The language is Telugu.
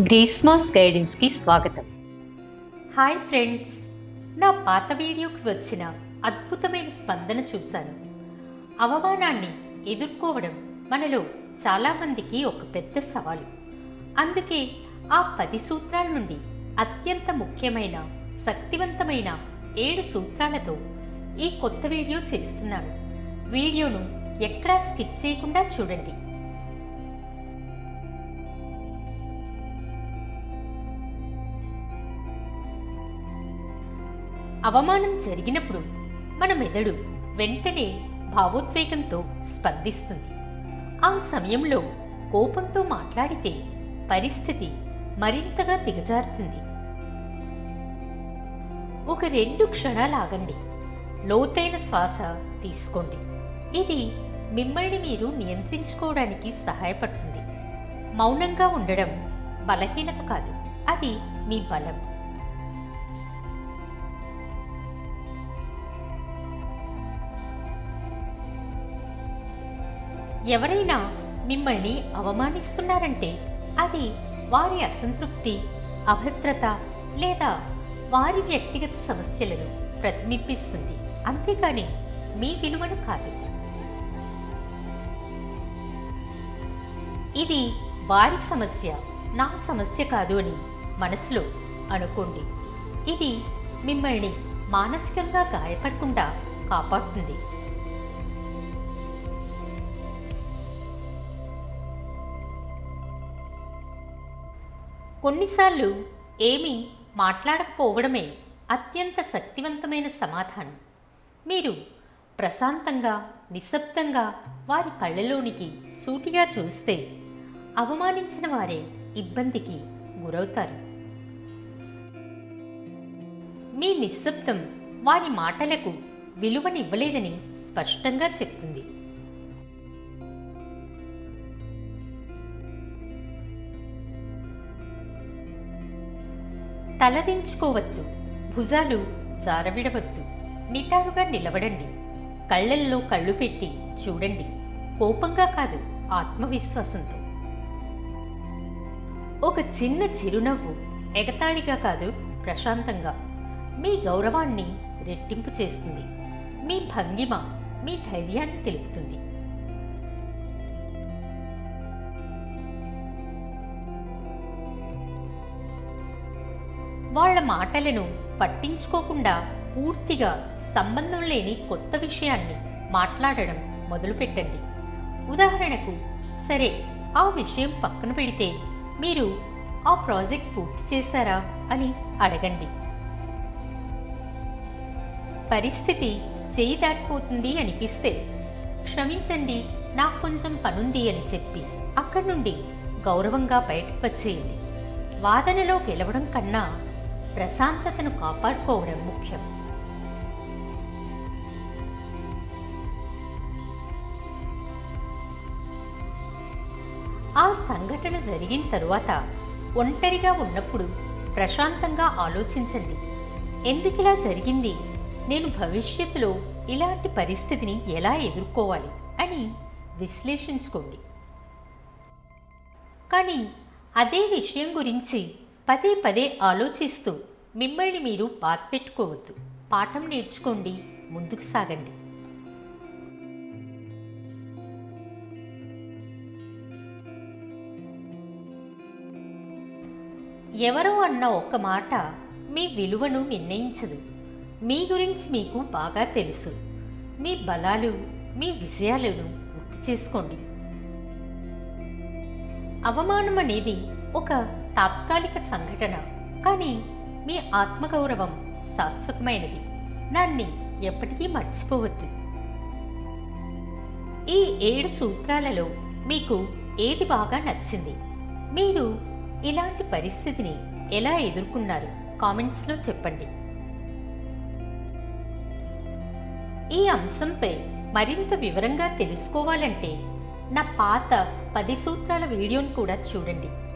గ్రీస్మాస్ గైడెన్స్కి స్వాగతం. హాయ్ ఫ్రెండ్స్ నా పాత వీడియోకి వచ్చిన అద్భుతమైన స్పందన చూశాను. అవమానాన్ని ఎదుర్కోవడం మనలో చాలామందికి ఒక పెద్ద సవాలు. అందుకే ఆ పది సూత్రాల నుండి అత్యంత ముఖ్యమైన శక్తివంతమైన ఏడు సూత్రాలతో ఈ కొత్త వీడియో చేస్తున్నాను. వీడియోను ఎక్కడా స్కిప్ చేయకుండా చూడండి. అవమానం జరిగినప్పుడు మన మెదడు వెంటనే భావోద్వేగంతో స్పందిస్తుంది. ఆ సమయంలో కోపంతో మాట్లాడితే పరిస్థితి మరింతగా దిగజారుతుంది. ఒక రెండు క్షణాలు ఆగండి లోతైన శ్వాస తీసుకోండి. ఇది మిమ్మల్ని మీరు నియంత్రించుకోవడానికి సహాయపడుతుంది. మౌనంగా ఉండడం బలహీనత కాదు. అది మీ బలం. ఎవరైనా మిమ్మల్ని అవమానిస్తున్నారంటే అది వారి అసంతృప్తి అభద్రత లేదా వారి వ్యక్తిగత సమస్యలను ప్రతిబింబిస్తుంది. అంతేకాని మీ విలువను కాదు. ఇది వారి సమస్య నా సమస్య కాదు అని మనసులో అనుకోండి. ఇది మిమ్మల్ని మానసికంగా గాయపడకుండా కాపాడుతుంది. కొన్నిసార్లు ఏమీ మాట్లాడకపోవడమే అత్యంత శక్తివంతమైన సమాధానం. మీరు ప్రశాంతంగా నిశ్శబ్దంగా వారి కళ్ళలోనికి సూటిగా చూస్తే అవమానించిన వారే ఇబ్బందికి గురవుతారు. మీ నిశ్శబ్దం వారి మాటలకు విలువనివ్వలేదని స్పష్టంగా చెప్తుంది. తలదించుకోవద్దు. భుజాలు జారవిడవద్దు. నిటారుగా నిలబడండి. కళ్ళల్లో కళ్ళు పెట్టి చూడండి. కోపంగా కాదు ఆత్మవిశ్వాసంతో. ఒక చిన్న చిరునవ్వు ఎగతాళిగా కాదు ప్రశాంతంగా. మీ గౌరవాన్ని రెట్టింపు చేస్తుంది. మీ భంగిమ మీ ధైర్యాన్ని తెలుపుతుంది. వాళ్ళ మాటలను పట్టించుకోకుండా పూర్తిగా సంబంధం లేని కొత్త విషయాన్ని మాట్లాడడం మొదలుపెట్టండి. ఉదాహరణకు సరే ఆ విషయం పక్కన పెడితే మీరు ఆ ప్రాజెక్ట్ పూర్తి చేశారా అని అడగండి. పరిస్థితి చేయి దాటిపోతుంది అనిపిస్తే క్షమించండి నాకు కొంచెం పనుంది అని చెప్పి అక్కడి నుండి గౌరవంగా బయటకు వచ్చేయండి. వాదనలో గెలవడం కన్నా ప్రశాంతతను కాపాడుకోవడం ముఖ్యం. ఆ సంఘటన జరిగిన తరువాత ఒంటరిగా ఉన్నప్పుడు ప్రశాంతంగా ఆలోచించండి. ఎందుకిలా జరిగింది? నేను భవిష్యత్తులో ఇలాంటి పరిస్థితిని ఎలా ఎదుర్కోవాలి? అని విశ్లేషించుకోండి. కానీ అదే విషయం గురించి పదే పదే ఆలోచిస్తూ మిమ్మల్ని మీరు బాధ పెట్టుకోవద్దు పాఠం నేర్చుకోండి ముందుకు సాగండి. ఎవరో అన్న ఒక్క మాట మీ విలువను నిర్ణయించదు. మీ గురించి మీకు బాగా తెలుసు. మీ బలాలు మీ విజయాలను గుర్తు చేసుకోండి. అవమానం అనేది ఒక తాత్కాలిక సంఘటన. కానీ మీ ఆత్మగౌరవం శాశ్వతమైనది. దాన్ని ఎప్పటికీ మర్చిపోవద్దు. ఈ ఏడు సూత్రాలలో మీకు ఏది బాగా నచ్చింది? మీరు ఇలాంటి పరిస్థితిని ఎలా ఎదుర్కొన్నారు? కామెంట్స్లో చెప్పండి. ఈ అంశంపై మరింత వివరంగా తెలుసుకోవాలంటే నా పాత పది సూత్రాల వీడియోను కూడా చూడండి.